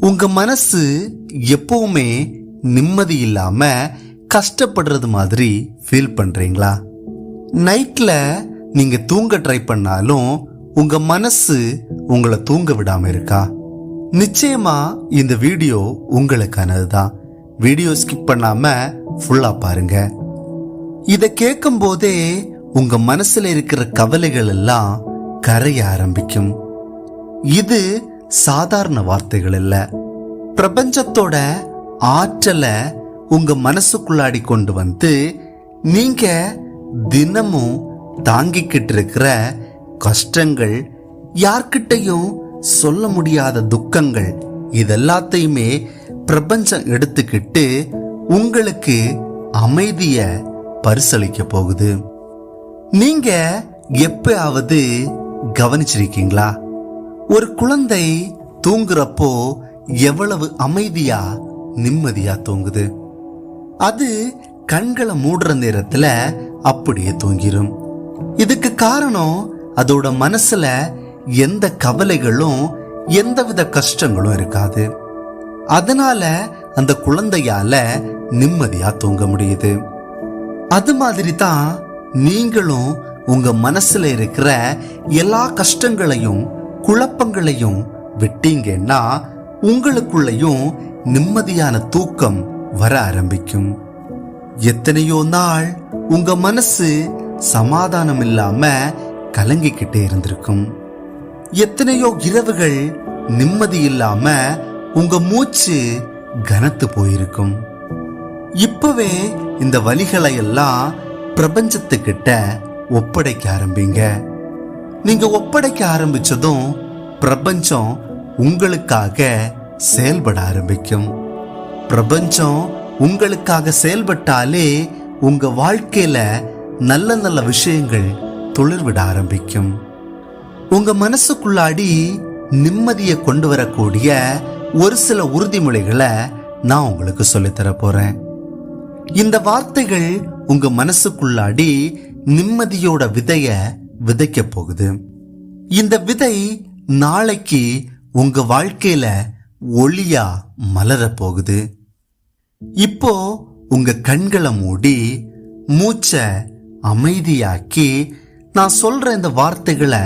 உங்க மனசு எப்பவுமே நிம்மதி இல்லாம கஷ்டப்படுறது மாதிரி ஃபீல் பண்றீங்களா? நைட்ல நீங்க தூங்க ட்ரை பண்ணாலும் உங்க மனசு உங்களை தூங்க விடாம இருக்கா? நிச்சயமா இந்த வீடியோ உங்களுக்கானது தான் வீடியோ ஸ்கிப் பண்ணாம ஃபுல்லா பாருங்க. இதை கேட்கும் போதே உங்க மனசுல இருக்கிற கவலைகள் எல்லாம் கரைய ஆரம்பிக்கும். இது சாதாரண வார்த்தைகள் இல்ல. பிரபஞ்சத்தோட ஆற்றலை உங்க மனசுக்குள்ளாடி கொண்டு வந்து நீங்க தினமும் தாங்கிக்கிட்டு இருக்கிற கஷ்டங்கள் யார்கிட்டயும் சொல்ல முடியாத துக்கங்கள் இதெல்லாத்தையுமே பிரபஞ்சம் எடுத்துக்கிட்டு உங்களுக்கு அமைதிய பரிசளிக்க போகுது. நீங்க எப்பயாவது கவனிச்சிருக்கீங்களா? ஒரு குழந்தை தூங்குறப்போ எவ்வளவு அமைதியா நிம்மதியா தூங்குது? அது கண்களை மூடுற நேரத்துல அப்படியே தூங்கிரும். இதுக்கு காரணம் அதோட மனசுல எந்த கவலைகளும் எந்தவித கஷ்டங்களும் இருக்காது. அதனால அந்த குழந்தையால நிம்மதியா தூங்க முடியுது. அது மாதிரி தான் நீங்களும் உங்க மனசுல இருக்கிற எல்லா கஷ்டங்களையும் குழப்பங்களையும் விட்டீங்கன்னா உங்களுக்குள்ளயும் நிம்மதியான தூக்கம் வர ஆரம்பிக்கும். எத்தனையோ நாள் உங்க மனசு சமாதானம் இல்லாம கலங்கிக்கிட்டே இருந்திருக்கும். எத்தனையோ இரவுகள் நிம்மதி இல்லாம உங்க மூச்சு கனத்து போயிருக்கும். இப்பவே இந்த வலிகளை எல்லாம் பிரபஞ்சத்துக்கிட்ட ஒப்படைக்க ஆரம்பிங்க. நீங்க ஒப்படைக்க ஆரம்பிச்சதும் பிரபஞ்சம் உங்களுக்காக செயல்பட ஆரம்பிக்கும். பிரபஞ்சம் உங்களுக்காக செயல்பட்டாலே உங்க வாழ்க்கையில நல்ல நல்ல விஷயங்கள் துளிர்விட ஆரம்பிக்கும். உங்க மனசுக்குள்ளாடி நிம்மதியை கொண்டு வரக்கூடிய ஒரு சில உறுதிமொழிகளை நான் உங்களுக்கு சொல்லித்தர போறேன். இந்த வார்த்தைகள் உங்க மனசுக்குள்ளாடி நிம்மதியோட விதைய விதைக்க போகுது. இந்த விதை நாளைக்கு உங்க வாழ்க்கையில ஒளியா மலர போகுது. இப்போ உங்க கண்களை மூடி மூச்ச அமைதியாக்கி நான் சொல்ற இந்த வார்த்தைகளை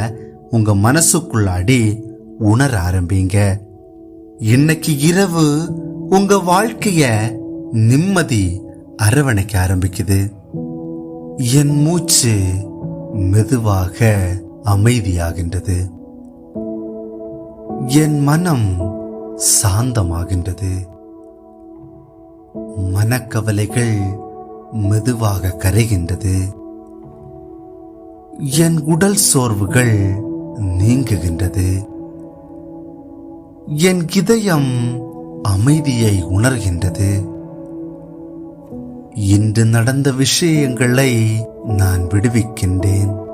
உங்க மனசுக்குள்ளாடி உணர ஆரம்பிங்க. இன்னைக்கு இரவு உங்க வாழ்க்கைய நிம்மதி அரவணைக்க ஆரம்பிக்குது. என் மூச்சு மெதுவாக அமைதியாகின்றது. என் மனம் சாந்தமாகின்றது. மனக்கவலைகள் மெதுவாக கரைகின்றது. என் உடல் சோர்வுகள் நீங்குகின்றது. என் இதயம் அமைதியை உணர்கின்றது. இன்று நடந்த விஷயங்களை நான் விடுவிக்கின்றேன்.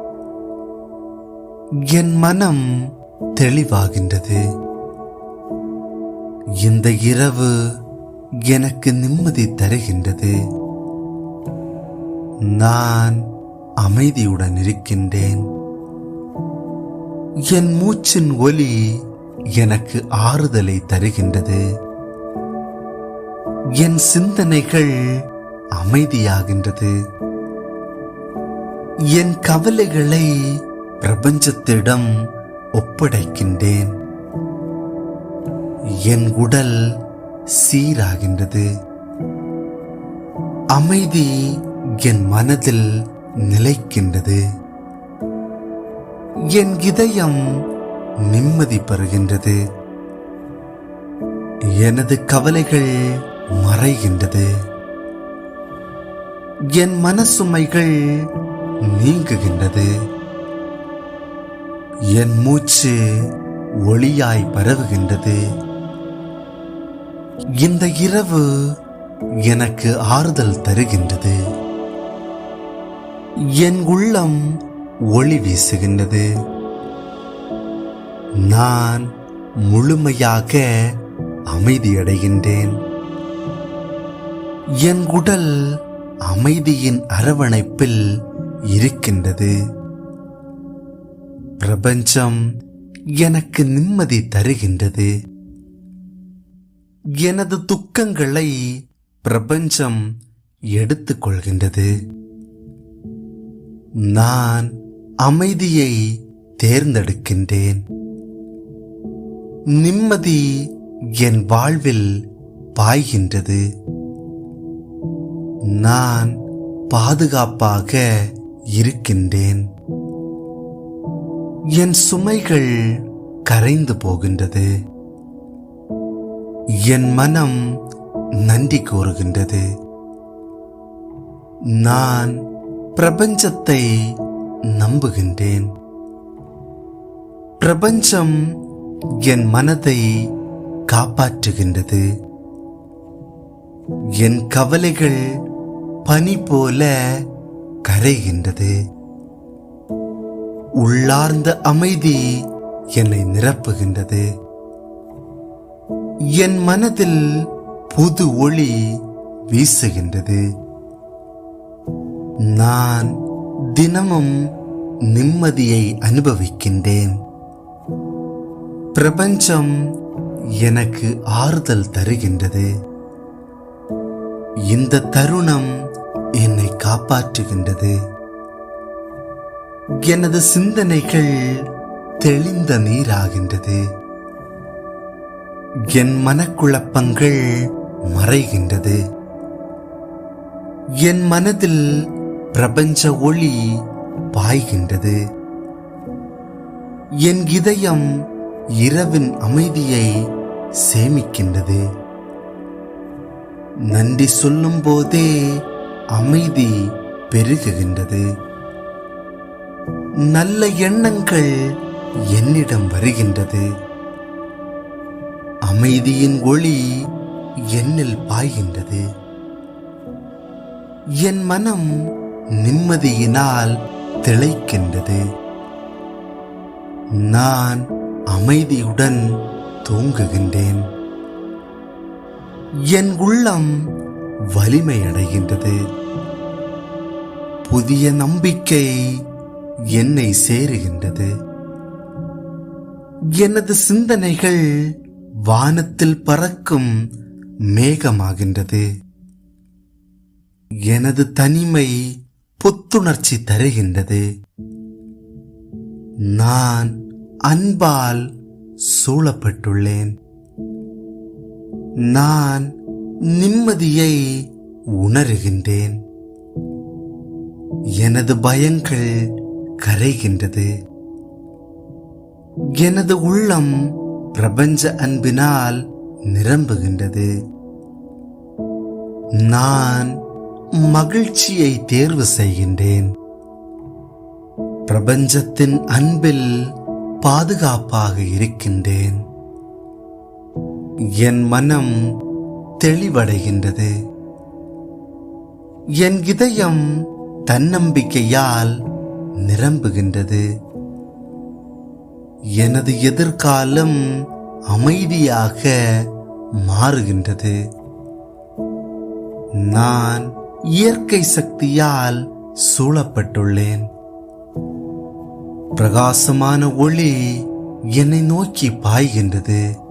என் மனம் தெளிவாகின்றது. இந்த இரவு எனக்கு நிம்மதி தருகின்றது. நான் அமைதியுடன் இருக்கின்றேன். என் மூச்சின் ஒலி எனக்கு ஆறுதலை தருகின்றது. என் சிந்தனைகள் அமைதியாகின்றது. என் கவலைகளை பிரபஞ்சத்திடம் ஒப்படைக்கின்றேன். என் உடல் சீராகின்றது. அமைதி என் மனதில் நிலைக்கின்றது. என் இதயம் நிம்மதி பெறுகின்றது. எனது கவலைகள் மறைகின்றது. என் மனசுமைகள் நீங்குகின்றது. என் மூச்சு ஒளியாய் பரவுகின்றது. இந்த இரவு எனக்கு ஆறுதல் தருகின்றது. என் உள்ளம் ஒளி வீசுகின்றது. நான் முழுமையாக அமைதியடைகின்றேன். என் உடல் அமைதியின் அரவணைப்பில் இருக்கின்றது. பிரபஞ்சம் எனக்கு நிம்மதி தருகின்றது. எனது துக்கங்களை பிரபஞ்சம் எடுத்துக்கொள்கின்றது. நான் அமைதியை தேர்ந்தெடுக்கின்றேன். நிம்மதி என் வாழ்வில் பாய்கின்றது. நான் பாதுகாப்பாக இருக்கின்றேன். என் சுமைகள் கரைந்து போகின்றது. என் மனம் நன்றி கூறுகின்றது. நான் பிரபஞ்சத்தை நம்புகின்றேன். பிரபஞ்சம் என் மனதை காப்பாற்றுகின்றது. என் கவலைகள் பனி போல கரைகின்றது. உள்ளார்ந்த அமைதி என்னை நிரப்புகின்றது. என் மனதில் புது ஒளி வீசுகின்றது. நான் தினமும் நிம்மதியை அனுபவிக்கின்றேன். பிரபஞ்சம் எனக்கு ஆறுதல் தருகின்றது. இந்த தருணம் என்னை காப்பாற்றுகின்றது. எனது சிந்தனைகள் தெளிந்த நீராகின்றது. என் மனக்குழப்பங்கள் மறைகின்றது. என் மனதில் பிரபஞ்ச ஒளி பாய்கின்றது. என் இதயம் இரவின் அமைதியை சேமிக்கின்றது. நன்றி சொல்லும் போதே அமைதி பெருகுகின்றது. நல்ல எண்ணங்கள் என்னிடம் வருகின்றது. அமைதியின் ஒளி என்னில் பாய்கின்றது. என் மனம் நிம்மதியினால் திளைக்கின்றது. நான் அமைதியுடன் தூங்குகின்றேன். என் உள்ளம் வலிமையடைகின்றது. புதிய நம்பிக்கை என்னை சேருகின்றது. எனது சிந்தனைகள் வானத்தில் பறக்கும் மேகமாகின்றது. எனது தனிமை புத்துணர்ச்சி தருகின்றது. நான் அன்பால் சூழப்பட்டுள்ளேன். நான் நிம்மதியை உணருகின்றேன். எனது பயங்கள் கரைகின்றது. எனது உள்ளம் பிரபஞ்ச அன்பினால் நிரம்புகின்றது. நான் மகிழ்ச்சியை தேர்வு செய்கின்றேன். பிரபஞ்சத்தின் அன்பில் பாதுகாப்பாக இருக்கின்றேன். என் மனம் தெளிவடைகின்றது. என் இதயம் தன்னம்பிக்கையால் நிரம்புகின்றது. எனது எதிர்காலம் அமைதியாக மாறுகின்றது. நான் இயற்கை சக்தியால் சூழப்பட்டுள்ளேன். பிரகாசமான ஒளி என்னை நோக்கி பாய்கின்றது.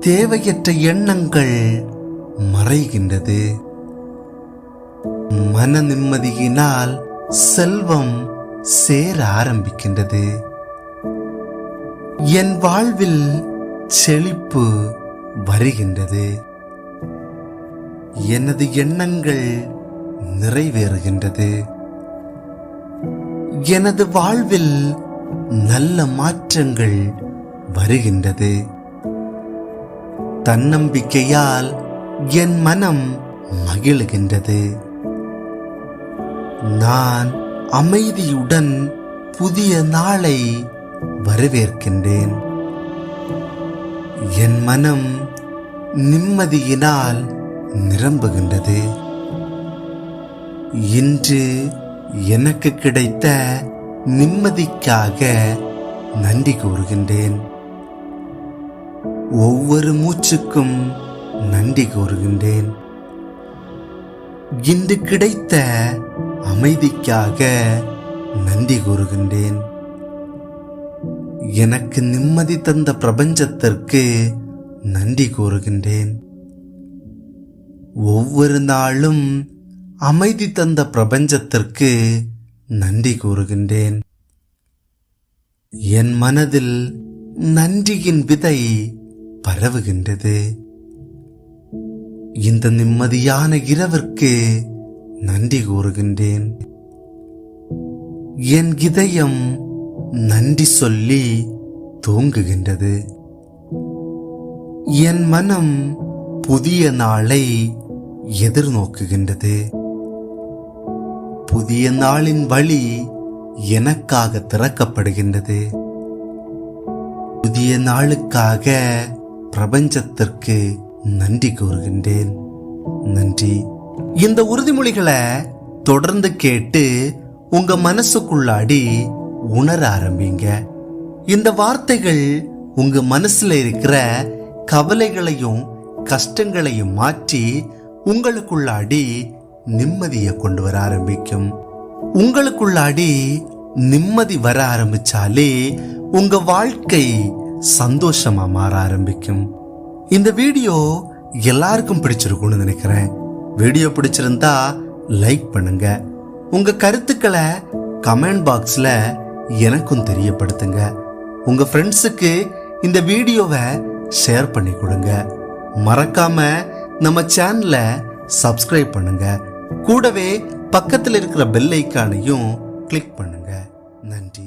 தேவையற்ற எண்ணங்கள் மறைகின்றது. மன நிம்மதியினால் செல்வம் சேர ஆரம்பிக்கின்றது. என் வாழ்வில் செழிப்பு வருகின்றது. எனது எண்ணங்கள் நிறைவேறுகின்றது. எனது வாழ்வில் நல்ல மாற்றங்கள் வருகின்றது. தன்னம்பிக்கையால் என் மனம் மகிழுகின்றது. நான் அமைதியுடன் புதிய நாளை வரவேற்கின்றேன். என் மனம் நிம்மதியினால் நிரம்புகின்றது. இன்று எனக்கு கிடைத்த நிம்மதிக்காக நன்றி கூறுகின்றேன். ஒவ்வொரு மூச்சுக்கும் நன்றி கூறுகின்றேன். இன்று கிடைத்த அமைதிக்காக நன்றி கூறுகின்றேன். எனக்கு நிம்மதி தந்த பிரபஞ்சத்திற்கு நன்றி கூறுகின்றேன். ஒவ்வொரு நாளும் அமைதி தந்த பிரபஞ்சத்திற்கு நன்றி கூறுகின்றேன். என் மனதில் நன்றியின் விதை பரவுகின்றது. இந்த நிம்மதியான இரவிற்கு நன்றி கூறுகின்றேன். என் இதயம் நன்றி சொல்லி தூங்குகின்றது. என் மனம் புதிய நாளை எதிர்நோக்குகின்றது. புதிய நாளின் வழி எனக்காக திறக்கப்படுகின்றது. புதிய நாளுக்காக பிரபஞ்சத்திற்கு நன்றி கூறுகின்றேன். நன்றி. இந்த உறுதிமொழிகளை தொடர்ந்து கேட்டு உங்க மனசுக்குள்ளாடி உணர ஆரம்பிங்க. இந்த வார்த்தைகள் உங்க மனசுல இருக்கிற கவலைகளையும் கஷ்டங்களையும் மாற்றி உங்களுக்குள்ளாடி நிம்மதியை கொண்டு வர ஆரம்பிக்கும். உங்களுக்குள்ளாடி நிம்மதி வர ஆரம்பிச்சாலே உங்க வாழ்க்கை சந்தோஷமா மாற ஆரம்பிக்கும். இந்த வீடியோ எல்லாருக்கும் பிடிச்சிருக்கும்னு நினைக்கிறேன். வீடியோ பிடிச்சிருந்தா லைக் பண்ணுங்க. உங்க கருத்துக்களை கமெண்ட் பாக்ஸ்ல எனக்கும் தெரியப்படுத்துங்க. உங்க ஃப்ரெண்ட்ஸுக்கு இந்த வீடியோவை ஷேர் பண்ணி கொடுங்க. மறக்காம நம்ம சேனலை சப்ஸ்கிரைப் பண்ணுங்க. கூடவே பக்கத்தில் இருக்கிற பெல் ஐக்கானையும் கிளிக் பண்ணுங்க. நன்றி.